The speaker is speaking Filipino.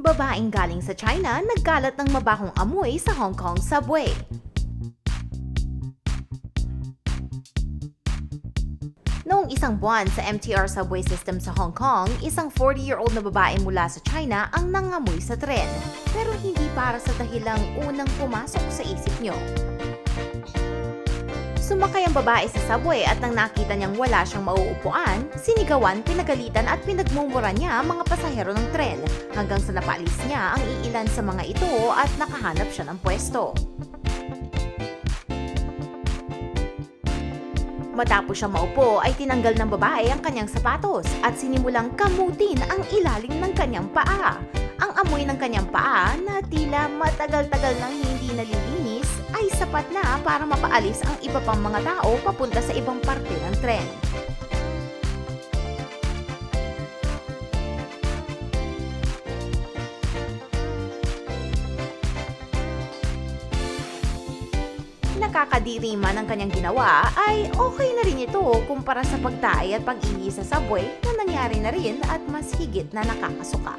Babaeng galing sa China nagkalat ng mabahong amoy sa Hong Kong subway. Noong isang buwan sa MTR subway system sa Hong Kong, isang 40-year-old na babae mula sa China ang nangamoy sa tren. Pero hindi para sa dahilang unang pumasok sa isip nyo. Sumakay ang babae sa subway at nang nakita niyang wala siyang mauupuan, sinigawan, pinagalitan at pinagmumura niya ang mga pasahero ng tren hanggang sa napaalis niya ang iilan sa mga ito at nakahanap siya ng pwesto. Matapos siya maupo ay tinanggal ng babae ang kanyang sapatos at sinimulang kamutin ang ilalim ng kanyang paa. Ang amoy ng kanyang paa na tila matagal-tagal nang hindi nalilinis ay sapat na para mapaalis ang iba pang mga tao papunta sa ibang parte ng tren. Nakakadiri man ang kanyang ginawa ay okay na rin ito kumpara sa pagtae at pag-ihi sa subway na nangyari na rin at mas higit na nakakasuka.